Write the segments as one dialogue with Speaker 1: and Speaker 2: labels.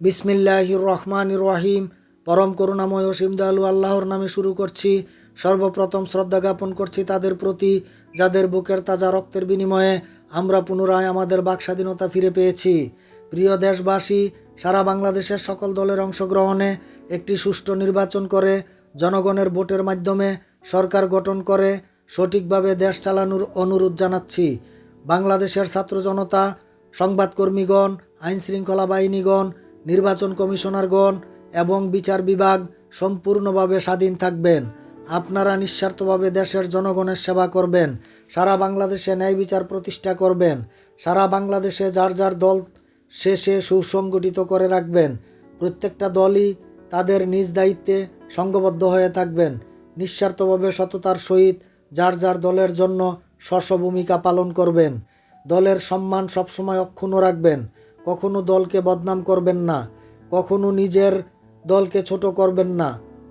Speaker 1: বিসমিল্লাহির রহমান রহিম। পরম করুণাময় অসীম দয়ালু আল্লাহর নামে শুরু করছি। সর্বপ্রথম শ্রদ্ধা জ্ঞাপন করছি তাদের প্রতি, যাদের বুকের তাজা রক্তের বিনিময়ে আমরা পুনরায় আমাদের বাক স্বাধীনতা ফিরে পেয়েছি। প্রিয় দেশবাসী, সারা বাংলাদেশের সকল দলের অংশগ্রহণে একটি সুষ্ঠু নির্বাচন করে, জনগণের ভোটের মাধ্যমে সরকার গঠন করে, সঠিকভাবে দেশ চালানোর অনুরোধ জানাচ্ছি। বাংলাদেশের ছাত্র জনতা, সংবাদকর্মীগণ আইন শৃঙ্খলা বাহিনীগণ নির্বাচন কমিশনারগণ এবং বিচার বিভাগ সম্পূর্ণভাবে স্বাধীন থাকবেন। আপনারা নিঃস্বার্থভাবে দেশের জনগণের সেবা করবেন। সারা বাংলাদেশে ন্যায় বিচার প্রতিষ্ঠা করবেন। সারা বাংলাদেশে যার যার দল সে সুসংগঠিত করে রাখবেন। প্রত্যেকটা দলই তাদের নিজ দায়িত্বে সংঘবদ্ধ হয়ে থাকবেন। নিঃস্বার্থভাবে সততার সহিত যার যার দলের জন্য স্ব ভূমিকা পালন করবেন। দলের সম্মান সবসময় অক্ষুণ্ণ রাখবেন। কখনো দলকে বদনাম করবেন না, কখনো নিজের দলকে ছোট করবেন না,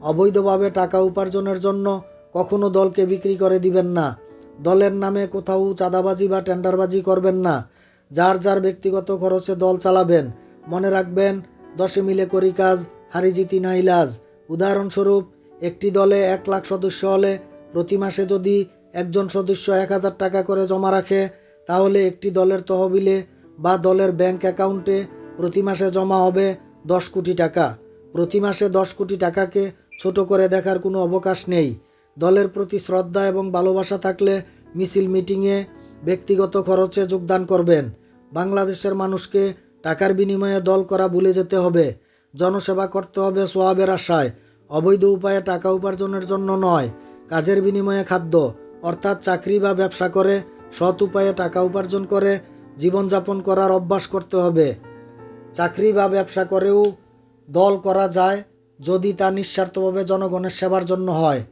Speaker 1: অবৈধভাবে টাকা উপার্জনের জন্য কখনো দলকে বিক্রি করে দিবেন না, দলের নামে কোথাও চাঁদাবাজি বা টেন্ডারবাজি করবেন না, যার যার ব্যক্তিগত খরচে দল চালাবেন। মনে রাখবেন, দশে মিলে করি কাজ, হারি জিতি না ইলাজ উদাহরণস্বরূপ, একটি দলে এক লাখ সদস্য হলে প্রতি মাসে যদি একজন সদস্য এক হাজার টাকা করে জমা রাখে, তাহলে একটি দলের তহবিলে বা দলের ব্যাংক অ্যাকাউন্টে প্রতি মাসে জমা হবে দশ কোটি টাকা। প্রতি মাসে দশ কোটি টাকাকে ছোট করে দেখার কোনো অবকাশ নেই। দলের প্রতি শ্রদ্ধা এবং ভালোবাসা থাকলে মিছিল, মিটিংয়ে ব্যক্তিগত খরচে যোগদান করবেন। বাংলাদেশের মানুষকে টাকার বিনিময়ে দল করা ভুলে যেতে হবে। জনসেবা করতে হবে সোয়াবের আশায়। অবৈধ উপায়ে টাকা উপার্জনের জন্য নয়, কাজের বিনিময়ে খাদ্য, অর্থাৎ চাকরি বা ব্যবসা করে সৎ উপায়ে টাকা উপার্জন করে জীবনযাপন করার অভ্যাস করতে হবে। চাকরি বা ব্যবসা করেও দল করা যায় যদি তা নিঃস্বার্থভাবে জনগণের সেবার জন্য হয়।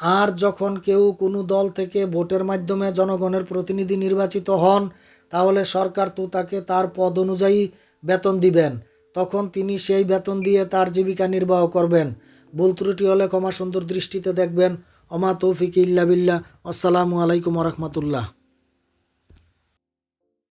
Speaker 1: আর যখন কেউ কোনো দল থেকে ভোটের মাধ্যমে জনগণের প্রতিনিধি নির্বাচিত হন, তাহলে সরকার তো তাকে তার পদ অনুযায়ী বেতন দিবেন। তখন তিনি সেই বেতন দিয়ে তার জীবিকা নির্বাহ করবেন। ভুল ত্রুটি হলে ক্ষমা সুন্দর দৃষ্টিতে দেখবেন। অমা তৌফিক ইল্লা বিল্লাহ। আসসালামু আলাইকুম রহমতুল্লাহ।